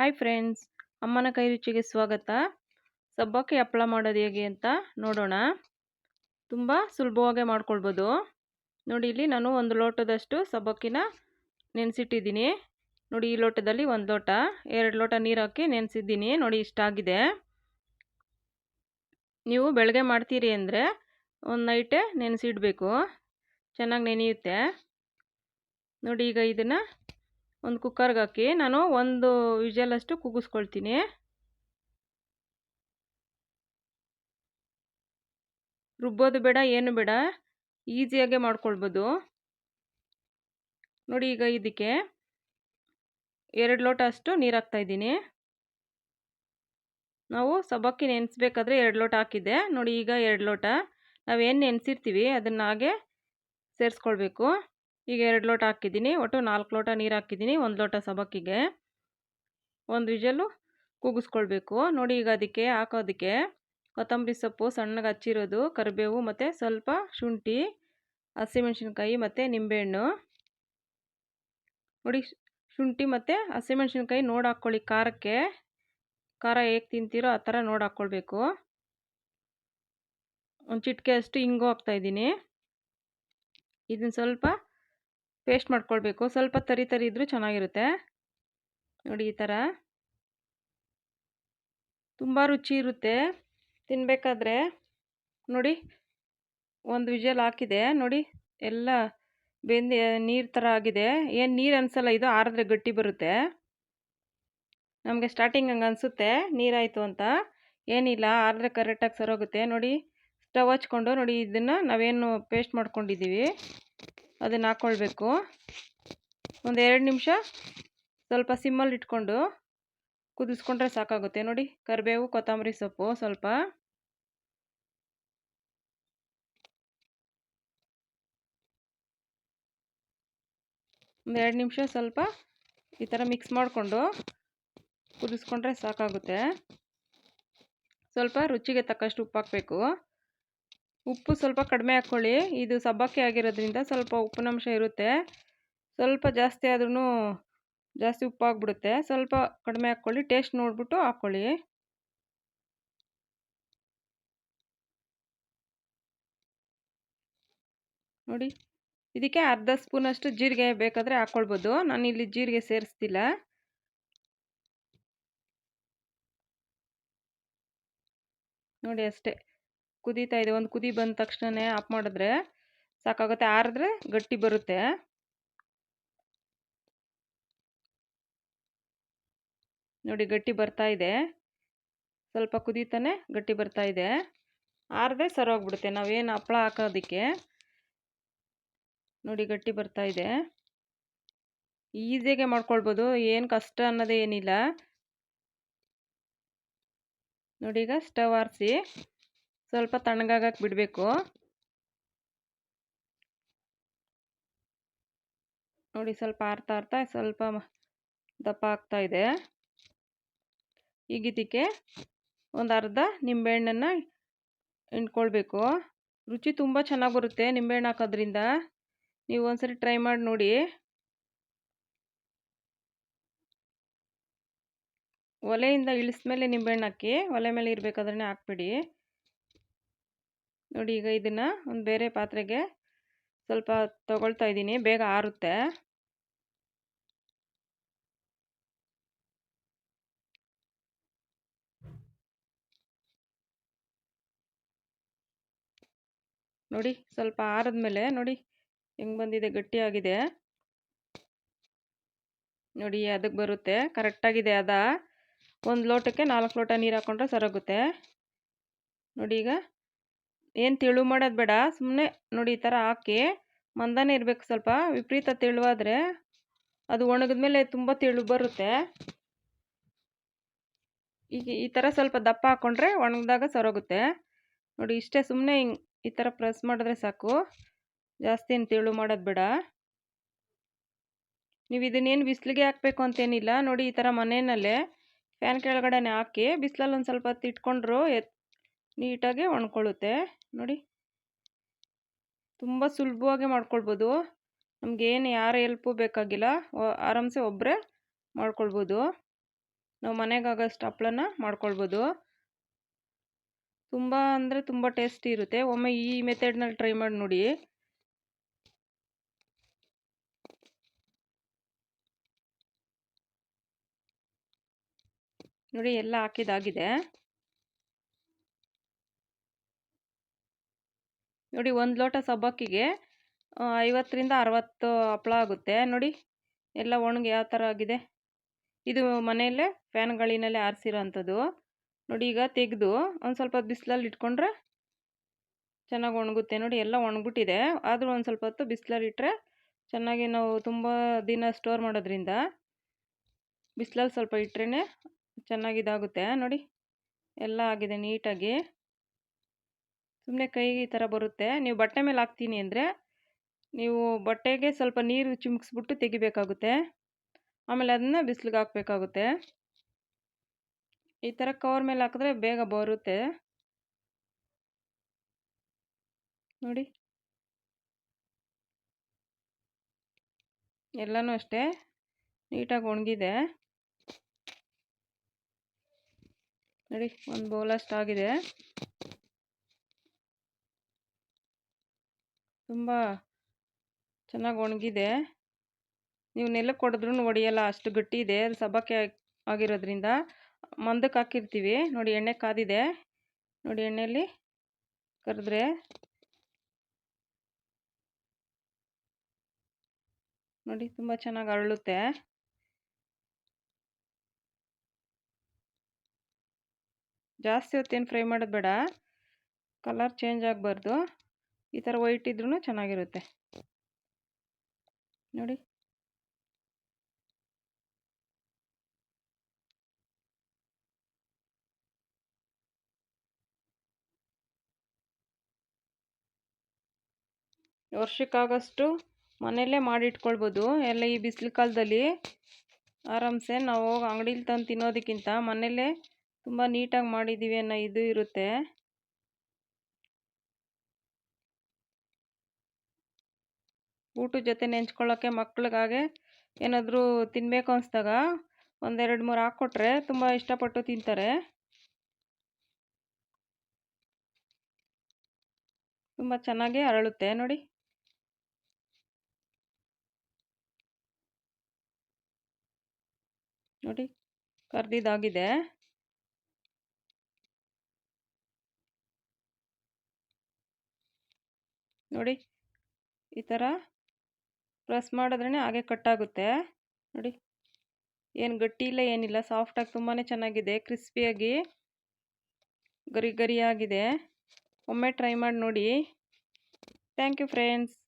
Hi friends ಅಮ್ಮನ ಕೈ ರುಚಿಗೆ ಸ್ವಾಗತ. ಸಬ್ಬಕ್ಕಿ ಹಪ್ಪಳ ಮಾಡೋದು ಹೇಗೆ ಅಂತ ನೋಡೋಣ. ತುಂಬ ಸುಲಭವಾಗಿ ಮಾಡ್ಕೊಳ್ಬೋದು. ನೋಡಿ ಇಲ್ಲಿ ನಾನು ಒಂದು ಲೋಟದಷ್ಟು ಸಬ್ಬಕ್ಕಿನ ನೆನೆಸಿಟ್ಟಿದ್ದೀನಿ. ನೋಡಿ ಈ ಲೋಟದಲ್ಲಿ ಒಂದು ಲೋಟ, ಎರಡು ಲೋಟ ನೀರು ಹಾಕಿ ನೆನೆಸಿದ್ದೀನಿ. ನೋಡಿ ಇಷ್ಟಾಗಿದೆ ನೀವು ಬೆಳಗ್ಗೆ ಮಾಡ್ತೀರಿ ಅಂದರೆ ಒಂದು ನೈಟೇ ನೆನೆಸಿಡಬೇಕು. ಚೆನ್ನಾಗಿ ನೆನೆಯುತ್ತೆ. ನೋಡಿ ಈಗ ಇದನ್ನು ಒಂದು ಕುಕ್ಕರ್ಗೆ ಹಾಕಿ ನಾನು ಒಂದು ವಿಜಲಷ್ಟು ಕುಗ್ಗಿಸ್ಕೊಳ್ತೀನಿ. ರುಬ್ಬೋದು ಬೇಡ, ಏನು ಬೇಡ ಈಸಿಯಾಗೆ ಮಾಡ್ಕೊಳ್ಬೋದು. ನೋಡಿ ಈಗ ಇದಕ್ಕೆ ಎರಡು ಲೋಟ ಅಷ್ಟು ನೀರು ಹಾಕ್ತಾಯಿದ್ದೀನಿ ನಾವು ಸಬಕ್ಕಿ ನೆನೆಸ್ಬೇಕಾದ್ರೆ ಎರಡು ಲೋಟ ಹಾಕಿದ್ದೆ. ನೋಡಿ ಈಗ ಎರಡು ಲೋಟ. ನಾವೇನು ನೆನೆಸಿರ್ತೀವಿ, ಅದನ್ನ ಹಾಗೆ ಸೇರಿಸ್ಕೊಳ್ಬೇಕು. ಈಗ ಎರಡು ಲೋಟ ಹಾಕಿದ್ದೀನಿ. ಒಟ್ಟು ನಾಲ್ಕು ಲೋಟ ನೀರು ಹಾಕಿದ್ದೀನಿ. ಒಂದು ಲೋಟ ಸಬಕ್ಕಿಗೆ ಒಂದು ವಿಜಲು ಕೂಗಿಸ್ಕೊಳ್ಬೇಕು. ನೋಡಿ ಈಗ ಅದಕ್ಕೆ ಹಾಕೋದಕ್ಕೆ ಕೊತ್ತಂಬರಿ ಸೊಪ್ಪು, ಸಣ್ಣಗೆ ಹಚ್ಚಿರೋದು, ಕರಿಬೇವು ಮತ್ತು ಸ್ವಲ್ಪ ಶುಂಠಿ, ಹಸಿಮೆಣ್ಸಿನ್ಕಾಯಿ ಮತ್ತು ನಿಂಬೆಹಣ್ಣು. ನೋಡಿ ಶುಂಠಿ ಮತ್ತು ಹಸಿಮೆಣ್ಸಿನ್ಕಾಯಿ ನೋಡಿ ಹಾಕ್ಕೊಳ್ಳಿ ಖಾರಕ್ಕೆ ಖಾರ ಹೇಗೆ ತಿಂತೀರೋ ಆ ಥರ ನೋಡಿ ಹಾಕ್ಕೊಳ್ಬೇಕು ಒಂದು ಚಿಟಿಕೆ ಅಷ್ಟು ಹಿಂಗು ಹಾಕ್ತಾಯಿದ್ದೀನಿ ಇದನ್ನು ಸ್ವಲ್ಪ ಪೇಸ್ಟ್ ಮಾಡ್ಕೊಳ್ಬೇಕು. ಸ್ವಲ್ಪ ತರಿ ತರಿ ಇದ್ದರೂ ಚೆನ್ನಾಗಿರುತ್ತೆ. ನೋಡಿ ಈ ಥರ. ತುಂಬ ರುಚಿ ಇರುತ್ತೆ. ತಿನ್ನಬೇಕಾದ್ರೆ ನೋಡಿ ಒಂದು ವಿಜಲ್ ಹಾಕಿದೆ. ನೋಡಿ ಎಲ್ಲ ಬೆಂದು ನೀರು ಥರ ಆಗಿದೆ. ಏನು ನೀರು ಅನಿಸಲ್ಲ, ಇದು ಆರಿದ್ರೆ ಗಟ್ಟಿ ಬರುತ್ತೆ. ನಮಗೆ ಸ್ಟಾರ್ಟಿಂಗ್ ಹಂಗೆ ಅನಿಸುತ್ತೆ. ನೀರಾಯಿತು ಅಂತ. ಏನಿಲ್ಲ, ಆರಿದ್ರೆ ಕರೆಕ್ಟಾಗಿ ಸರೋಗುತ್ತೆ. ನೋಡಿ, ಸ್ಟವ್ ಹಚ್ಕೊಂಡು ನೋಡಿ ಇದನ್ನು ನಾವೇನು ಪೇಸ್ಟ್ ಮಾಡ್ಕೊಂಡಿದ್ದೀವಿ. ಅದನ್ನು ಹಾಕ್ಕೊಳ್ಬೇಕು ಒಂದು ಎರಡು ನಿಮಿಷ ಸ್ವಲ್ಪ ಸಿಮ್ಮಲ್ಲಿ ಇಟ್ಕೊಂಡು ಕುದಿಸ್ಕೊಂಡ್ರೆ ಸಾಕಾಗುತ್ತೆ. ನೋಡಿ, ಕರಿಬೇವು, ಕೊತ್ತಂಬರಿ ಸೊಪ್ಪು ಸ್ವಲ್ಪ. ಒಂದು ಎರಡು ನಿಮಿಷ ಸ್ವಲ್ಪ ಈ ಥರ ಮಿಕ್ಸ್ ಮಾಡಿಕೊಂಡು ಕುದಿಸ್ಕೊಂಡ್ರೆ ಸಾಕಾಗುತ್ತೆ. ಸ್ವಲ್ಪ ರುಚಿಗೆ ತಕ್ಕಷ್ಟು ಉಪ್ಪು ಹಾಕಬೇಕು. ಉಪ್ಪು ಸ್ವಲ್ಪ ಕಡಿಮೆ ಹಾಕ್ಕೊಳ್ಳಿ. ಇದು ಸಬ್ಬಕ್ಕಿ ಆಗಿರೋದ್ರಿಂದ ಸ್ವಲ್ಪ ಉಪ್ಪಿನಂಶ ಇರುತ್ತೆ. ಸ್ವಲ್ಪ ಜಾಸ್ತಿ ಆದ್ರೂ ಜಾಸ್ತಿ ಉಪ್ಪಾಗ್ಬಿಡುತ್ತೆ ಸ್ವಲ್ಪ ಕಡಿಮೆ ಹಾಕ್ಕೊಳ್ಳಿ. ಟೇಸ್ಟ್ ನೋಡಿಬಿಟ್ಟು ಹಾಕ್ಕೊಳ್ಳಿ. ನೋಡಿ, ಇದಕ್ಕೆ ಅರ್ಧ ಸ್ಪೂನಷ್ಟು ಜೀರಿಗೆ ಬೇಕಾದರೆ ಹಾಕ್ಕೊಳ್ಬೋದು. ನಾನು ಇಲ್ಲಿ ಜೀರಿಗೆ ಸೇರಿಸ್ತಿಲ್ಲ. ನೋಡಿ ಅಷ್ಟೇ. ಕುದೀತಾ ಇದೆ. ಒಂದು ಕುದಿ ಬಂದ ತಕ್ಷಣನೇ ಆಫ್ ಮಾಡಿದ್ರೆ ಸಾಕಾಗುತ್ತೆ. ಆರಿದ್ರೆ ಗಟ್ಟಿ ಬರುತ್ತೆ. ನೋಡಿ, ಗಟ್ಟಿ ಬರ್ತಾ ಇದೆ. ಸ್ವಲ್ಪ ಕುದೀತಾನೆ ಗಟ್ಟಿ ಬರ್ತಾ ಇದೆ. ಆರದೆ ಸರೋಗ್ಬಿಡುತ್ತೆ ನಾವೇನು ಹಪ್ಪಳ ಹಾಕೋದಕ್ಕೆ. ನೋಡಿ, ಗಟ್ಟಿ ಬರ್ತಾ ಇದೆ. ಈಸಿಯಾಗೆ ಮಾಡ್ಕೊಳ್ಬೋದು. ಏನು ಕಷ್ಟ ಅನ್ನೋದೇ ಏನಿಲ್ಲ. ನೋಡಿ, ಈಗ ಸ್ಟವ್ ಆರಿಸಿ. ಸ್ವಲ್ಪ ತಣ್ಣಗಾಗಕ್ಕೆ ಬಿಡಬೇಕು. ನೋಡಿ ಸ್ವಲ್ಪ ಆರ್ತಾ ಆರ್ತಾ ಸ್ವಲ್ಪ ದಪ್ಪ ಆಗ್ತಾ ಇದೆ. ಈಗ ಇದಕ್ಕೆ ಒಂದು ಅರ್ಧ ನಿಂಬೆಹಣ್ಣನ್ನು ಹಿಂಡ್ಕೊಳ್ಬೇಕು. ರುಚಿ ತುಂಬ ಚೆನ್ನಾಗಿ ಬರುತ್ತೆ ನಿಂಬೆಹಣ್ಣು ಹಾಕೋದ್ರಿಂದ. ನೀವು ಒಂದ್ಸರಿ ಟ್ರೈ ಮಾಡಿ ನೋಡಿ. ಒಲೆಯಿಂದ ಇಳಿಸ್ಮೇಲೆ ನಿಂಬೆಹಣ್ಣು ಹಾಕಿ, ಒಲೆ ಮೇಲೆ ಇರಬೇಕಾದ್ರೆ ಹಾಕ್ಬಿಡಿ. ನೋಡಿ ಈಗ ಇದನ್ನು ಒಂದು ಬೇರೆ ಪಾತ್ರೆಗೆ ಸ್ವಲ್ಪ ತಗೊಳ್ತಾ ಇದ್ದೀನಿ, ಬೇಗ ಆರುತ್ತೆ. ನೋಡಿ ಸ್ವಲ್ಪ ಆರಿದ್ಮೇಲೆ ನೋಡಿ ಹೆಂಗೆ ಬಂದಿದೆ ಗಟ್ಟಿಯಾಗಿದೆ ನೋಡಿ ಅದಕ್ಕೆ ಬರುತ್ತೆ ಕರೆಕ್ಟಾಗಿದೆ ಅದ. ಒಂದು ಲೋಟಕ್ಕೆ ನಾಲ್ಕು ಲೋಟ ನೀರು ಹಾಕ್ಕೊಂಡ್ರೆ ಸರೋಗುತ್ತೆ ನೋಡಿ ಈಗ ಏನು ತೆಳು ಮಾಡೋದು ಬೇಡ. ಸುಮ್ಮನೆ ನೋಡಿ ಈ ಥರ ಹಾಕಿ ಮಂದನೇ ಇರಬೇಕು ಸ್ವಲ್ಪ. ವಿಪರೀತ ತೆಳುವಾದರೆ ಅದು ಒಣಗಿದ್ಮೇಲೆ ತುಂಬ ತೆಳು ಬರುತ್ತೆ. ಈಗ ಈ ಥರ ಸ್ವಲ್ಪ ದಪ್ಪ ಹಾಕ್ಕೊಂಡ್ರೆ ಒಣಗಿದಾಗ ಸರೋಗುತ್ತೆ. ನೋಡಿ ಇಷ್ಟೇ ಸುಮ್ಮನೆ ಹಿಂಗೆ ಈ ಥರ ಪ್ರೆಸ್ ಮಾಡಿದ್ರೆ ಸಾಕು. ಜಾಸ್ತಿ ಏನು ತೆಳು ಮಾಡೋದು ಬೇಡ. ನೀವು ಇದನ್ನೇನು ಬಿಸಿಲಿಗೆ ಹಾಕಬೇಕು ಅಂತೇನಿಲ್ಲ. ನೋಡಿ ಈ ಥರ ಮನೆಯಲ್ಲೇ ಫ್ಯಾನ್ ಕೆಳಗಡೆನೆ ಹಾಕಿ ಬಿಸಿಲಲ್ಲಿ ಒಂದು ಸ್ವಲ್ಪ ಹೊತ್ತು ಇಟ್ಕೊಂಡ್ರು ನೀಟಾಗಿ ಒಣ್ಕೊಳ್ಳುತ್ತೆ. ನೋಡಿ. ತುಂಬ ಸುಲಭವಾಗಿ ಮಾಡ್ಕೊಳ್ಬೋದು. ನಮಗೇನು ಯಾರ ಎಲ್ಪು ಬೇಕಾಗಿಲ್ಲ. ಆರಾಮ್ಸೆ ಒಬ್ಬರೇ ಮಾಡ್ಕೊಳ್ಬೋದು. ನಾವು ಮನೆಗಾಗೋಷ್ಟು ಹಪ್ಳನ ಮಾಡ್ಕೊಳ್ಬೋದು. ತುಂಬ ಅಂದರೆ ತುಂಬ ಟೇಸ್ಟಿ ಇರುತ್ತೆ. ಒಮ್ಮೆ ಈ ಮೆಥಡ್ನಲ್ಲಿ ಟ್ರೈ ಮಾಡಿ ನೋಡಿ. ನೋಡಿ, ಎಲ್ಲ ಹಾಕಿದಾಗಿದೆ ನೋಡಿ ಒಂದು ಲೋಟ ಸಬ್ಬಕ್ಕಿಗೆ ಐವತ್ತರಿಂದ ಅರವತ್ತು ಹಪ್ಪಳ ಆಗುತ್ತೆ. ನೋಡಿ ಎಲ್ಲ ಒಣಗಿ ಯಾವ ಥರ ಆಗಿದೆ. ಇದು ಮನೆಯಲ್ಲೇ ಫ್ಯಾನ್ ಗಾಳಿನಲ್ಲೇ ಆರಿಸಿರೋ ಅಂಥದ್ದು ನೋಡಿ ಈಗ ತೆಗೆದು ಒಂದು ಸ್ವಲ್ಪ ಬಿಸಿಲಲ್ಲಿ ಇಟ್ಕೊಂಡ್ರೆ ಚೆನ್ನಾಗಿ ಒಣಗುತ್ತೆ. ನೋಡಿ ಎಲ್ಲ ಒಣಗ್ಬಿಟ್ಟಿದೆ. ಆದರೂ ಒಂದು ಸ್ವಲ್ಪ ಹೊತ್ತು ಬಿಸಿಲಲ್ಲಿ ಇಟ್ಟರೆ ಚೆನ್ನಾಗಿ ನಾವು ತುಂಬ ದಿನ ಸ್ಟೋರ್ ಮಾಡೋದ್ರಿಂದ ಬಿಸಿಲಲ್ಲಿ ಸ್ವಲ್ಪ ಇಟ್ಟರೆ ಚೆನ್ನಾಗಿದಾಗುತ್ತೆ ನೋಡಿ ಎಲ್ಲ ಆಗಿದೆ ನೀಟಾಗಿ. ಸುಮ್ಮನೆ ಕೈಗೆ ಈ ಥರ ಬರುತ್ತೆ. ನೀವು ಬಟ್ಟೆ ಮೇಲೆ ಹಾಕ್ತೀನಿ ಅಂದರೆ ನೀವು ಬಟ್ಟೆಗೆ ಸ್ವಲ್ಪ ನೀರು ಚಿಮ್ಕಿಸ್ಬಿಟ್ಟು ತೆಗಿಬೇಕಾಗುತ್ತೆ. ಆಮೇಲೆ ಅದನ್ನ ಬಿಸಿಲಿಗೆ ಹಾಕಬೇಕಾಗುತ್ತೆ. ಈ ಥರ ಕವರ್ ಮೇಲೆ ಹಾಕಿದ್ರೆ ಬೇಗ ಬರುತ್ತೆ. ನೋಡಿ. ಎಲ್ಲನೂ ಅಷ್ಟೇ ನೀಟಾಗಿ ಒಣಗಿದೆ. ನೋಡಿ, ಒಂದು ಬೌಲಷ್ಟು ಆಗಿದೆ. ತುಂಬ ಚೆನ್ನಾಗಿ ಒಣಗಿದೆ. ನೀವು ನೆಲಕ್ಕೆ ಹೊಡೆದ್ರೂ ಒಡೆಯಲ್ಲ, ಅಷ್ಟು ಗಟ್ಟಿ ಇದೆ. ಅದು ಸಬ್ಬಕ್ಕೆ ಆಗಿರೋದ್ರಿಂದ ಮಂದಕ್ಕೆ ಹಾಕಿರ್ತೀವಿ. ನೋಡಿ ಎಣ್ಣೆ ಕಾದಿದೆ. ನೋಡಿ ಎಣ್ಣೆಯಲ್ಲಿ ಕರೆದ್ರೆ ನೋಡಿ ತುಂಬ ಚೆನ್ನಾಗಿ ಅರಳುತ್ತೆ. ಜಾಸ್ತಿ ಹೊತ್ತೇನು ಫ್ರೈ ಮಾಡೋದು ಬೇಡ. ಕಲರ್ ಚೇಂಜ್ ಆಗಬಾರ್ದು. ಈ ಥರ ವೈಟ್ ಇದ್ರೂ ಚೆನ್ನಾಗಿರುತ್ತೆ. ನೋಡಿ. ವರ್ಷಕ್ಕಾಗಷ್ಟು ಮನೆಯಲ್ಲೇ ಮಾಡಿಟ್ಕೊಳ್ಬೋದು. ಎಲ್ಲ ಈ ಬಿಸಿಲು ಕಾಲದಲ್ಲಿ ಆರಾಮ್ಸೆ ನಾವು ಅಂಗಡೀಲಿ ತಂದು ತಿನ್ನೋದಕ್ಕಿಂತ ಮನೆಯಲ್ಲೇ ತುಂಬ ನೀಟಾಗಿ ಮಾಡಿದ್ದೀವಿ ಅನ್ನೋ ಇದು ಇರುತ್ತೆ. ಊಟದ ಜೊತೆ ನೆಂಚ್ಕೊಳ್ಳೋಕ್ಕೆ ಮಕ್ಳಿಗಾಗೆ ಏನಾದರೂ ತಿನ್ನಬೇಕು ಅನಿಸ್ದಾಗ ಒಂದೆರಡು ಮೂರು ಹಾಕ್ಕೊಟ್ರೆ ತುಂಬ ಇಷ್ಟಪಟ್ಟು ತಿಂತಾರೆ. ತುಂಬ ಚೆನ್ನಾಗಿ ಅರಳುತ್ತೆ, ನೋಡಿ. ನೋಡಿ, ಕರ್ದಿದ್ದಾಗಿದೆ. ನೋಡಿ, ಈ ಥರ ಪ್ರೆಸ್ ಮಾಡಿದ್ರೇ ಹಾಗೆ ಕಟ್ಟಾಗುತ್ತೆ ನೋಡಿ. ಏನು ಗಟ್ಟಿ ಇಲ್ಲ, ಏನಿಲ್ಲ. ಸಾಫ್ಟಾಗಿ ತುಂಬಾ ಚೆನ್ನಾಗಿದೆ ಕ್ರಿಸ್ಪಿಯಾಗಿ ಗರಿ ಗರಿಯಾಗಿದೆ. ಒಮ್ಮೆ ಟ್ರೈ ಮಾಡಿ ನೋಡಿ. Thank you friends